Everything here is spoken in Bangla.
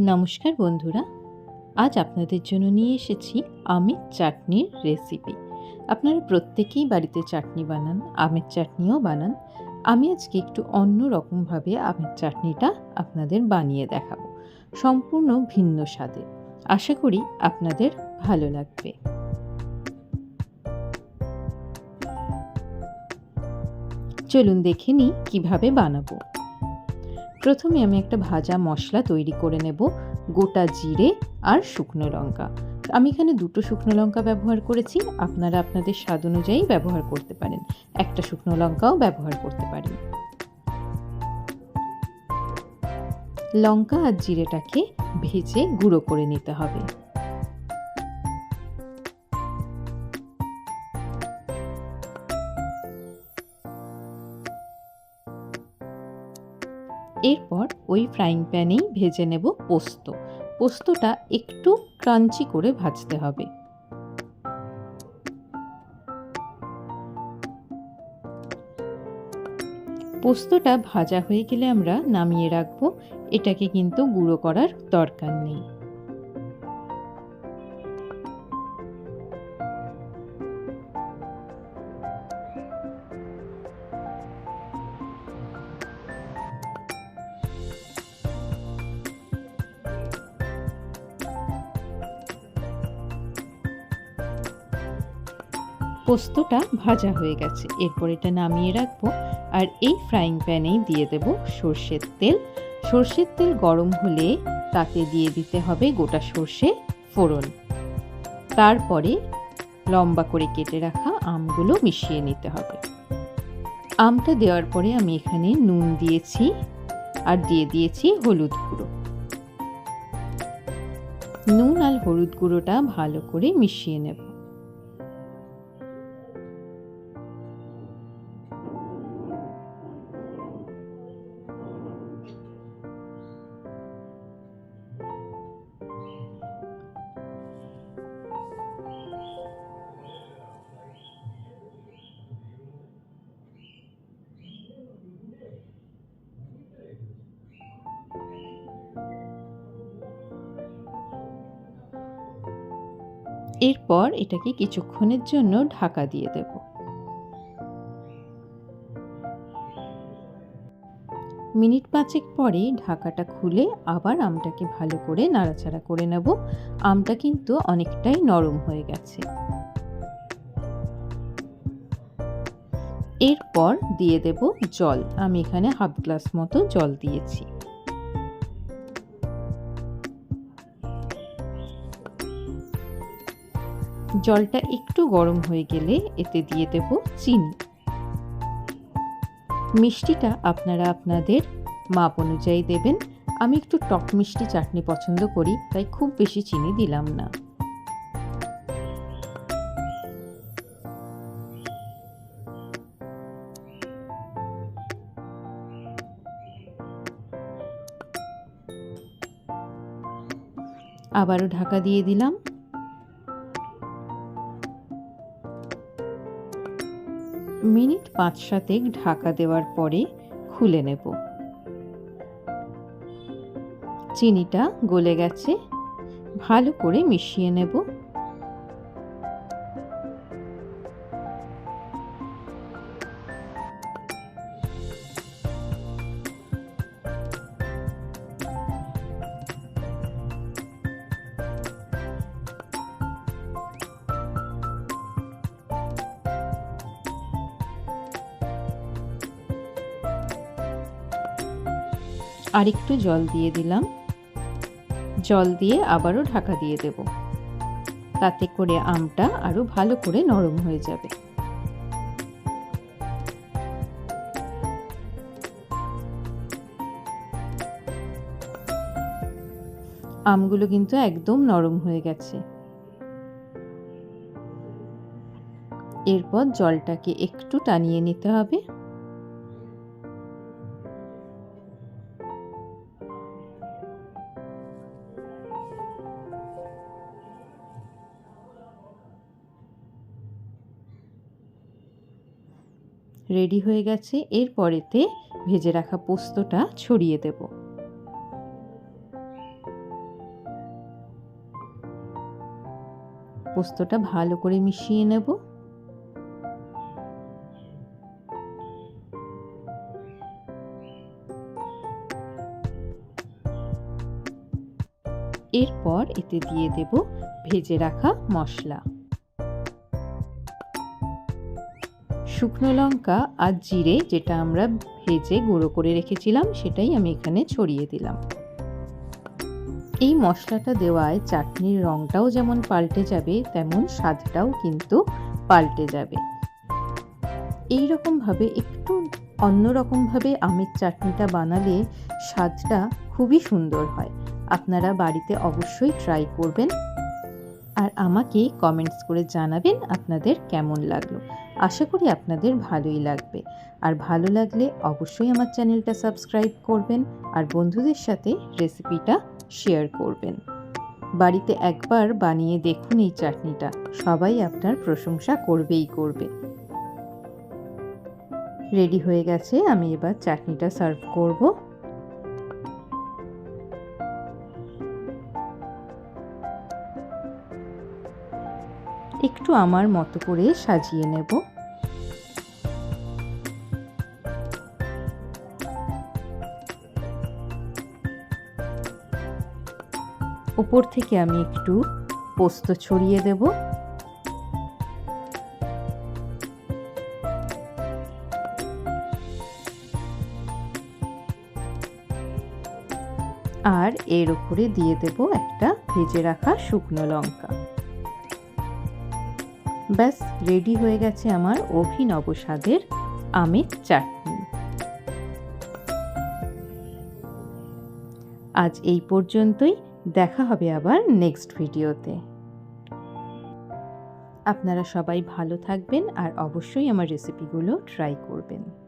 নমস্কার বন্ধুরা, আজ আপনাদের জন্য নিয়ে এসেছি আমের চাটনির রেসিপি আপনারা প্রত্যেকেই বাড়িতে চাটনি বানান, আমের চাটনিও বানান। আমি আজকে একটু অন্য রকমভাবে আমের চাটনিটা আপনাদের বানিয়ে দেখাবো। সম্পূর্ণ ভিন্ন স্বাদে। আশা করি আপনাদের ভালো লাগবে। চলুন দেখে নিই কীভাবে বানাবো। প্রথমে আমি একটা ভাজা মশলা তৈরি করে নেব, গোটা জিরে আর শুকনো লঙ্কা। আমি এখানে দুটো শুকনো লঙ্কা ব্যবহার করেছি, আপনারা আপনাদের স্বাদ অনুযায়ী ব্যবহার করতে পারেন। একটা শুকনো লঙ্কাও ব্যবহার করতে পারেন লঙ্কা আর জিরেটাকে ভেজে গুঁড়ো করে নিতে হবে। এরপর ওই ফ্রাইং প্যানেই ভেজে নেব পোস্ত। পোস্তটা একটু ক্রাঞ্চি করে ভাজতে হবে। পোস্তটা ভাজা হয়ে গেলে আমরা নামিয়ে রাখব। এটাকে কিন্তু গুঁড়ো করার দরকার নেই। পোস্তটা ভাজা হয়ে গেছে। এরপর এটা নামিয়ে রাখব আর এই ফ্রাইং প্যানেই দিয়ে দেব সর্ষের তেল। সর্ষের তেল গরম হলে তাতে দিয়ে দিতে হবে গোটা সর্ষে ফোড়ন। তারপরে লম্বা করে কেটে রাখা আমগুলো মিশিয়ে নিতে হবে। আমটা দেওয়ার পরে আমি এখানে নুন দিয়েছি আর দিয়ে দিয়েছি হলুদ গুঁড়ো। নুন আর হলুদ গুঁড়োটা ভালো করে মিশিয়ে নেব। এরপর এটাকে কিছুক্ষণের জন্য ঢাকা দিয়ে দেব। মিনিট পাঁচেক পরে ঢাকাটা খুলে আবার আমটাকে ভালো করে নাড়াচাড়া করে নেব। আমটা কিন্তু অনেকটাই নরম হয়ে গেছে। এরপর দিয়ে দেব জল। আমি এখানে হাফ গ্লাস মতো জল দিয়েছি। জলটা একটু গরম হয়ে গেলে এতে দিয়ে দেব চিনি। মিষ্টিটা আপনারা আপনাদের মাপ অনুযায়ী দেবেন। আমি একটু টক মিষ্টি চাটনি পছন্দ করি, তাই খুব বেশি চিনি দিলাম না। আবারও ঢাকা দিয়ে দিলাম। মিনিট পাঁচ সাতেক ঢাকা দেওয়ার পরে খুলে নেব। চিনিটা গলে গেছে, ভালো করে মিশিয়ে নেব। আরেকটু জল দিয়ে দিলাম। জল দিয়ে আবারও ঢাকা দিয়ে দেব। তাতে করে আমটা আরও ভালো করে নরম হয়ে যাবে। আমগুলো কিন্তু একদম নরম হয়ে গেছে। এরপর জলটাকে একটু টানিয়ে নিতে হবে। রেডি হয়ে গেছে, এরপরেতে ভেজে রাখা পোস্তটা ছড়িয়ে দেব। পোস্তটা ভালো করে মিশিয়ে নেব। এরপর এতে দিয়ে দেব ভেজে রাখা মশলা। শুকনো লঙ্কা আর জিরে যেটা আমরা ভেজে গুঁড়ো করে রেখেছিলাম, সেটাই আমি এখানে ছড়িয়ে দিলাম। এই মশলাটা দেওয়ায় চাটনির রঙটাও যেমন পাল্টে যাবে, তেমন স্বাদটাও কিন্তু পাল্টে যাবে। এই রকমভাবে একটু অন্যরকমভাবে আমের চাটনিটা বানালে স্বাদটা খুবই সুন্দর হয়। আপনারা বাড়িতে অবশ্যই ট্রাই করবেন। আমাকে কমেন্টস করে জানাবেন আপনাদের কেমন লাগল। আশা করি আপনাদের ভালোই লাগবে। আর ভালো লাগলে অবশ্যই আমার চ্যানেলটা সাবস্ক্রাইব করবেন আর বন্ধুদের সাথে রেসিপিটা শেয়ার করবেন। বাড়িতে একবার বানিয়ে দেখুন এই চাটনিটা। সবাই আপনার প্রশংসা করবেই করবে। রেডি হয়ে গেছে, আমি এবার চাটনিটা সার্ভ করব। একটু আমার মতো করে সাজিয়ে নেব। উপর থেকে আমি একটু পোস্ত ছড়িয়ে দেব। আর এর উপরে দিয়ে দেব একটা ভেজে রাখা শুকনো লঙ্কা। ব্যাস, রেডি হয়ে গেছে আমার অভিনব স্বাদের আমের চাটনি। আজ এই পর্যন্তই, দেখা হবে আবার নেক্সট ভিডিওতে আপনারা সবাই ভালো থাকবেন আর অবশ্যই আমার রেসিপিগুলো ট্রাই করবেন।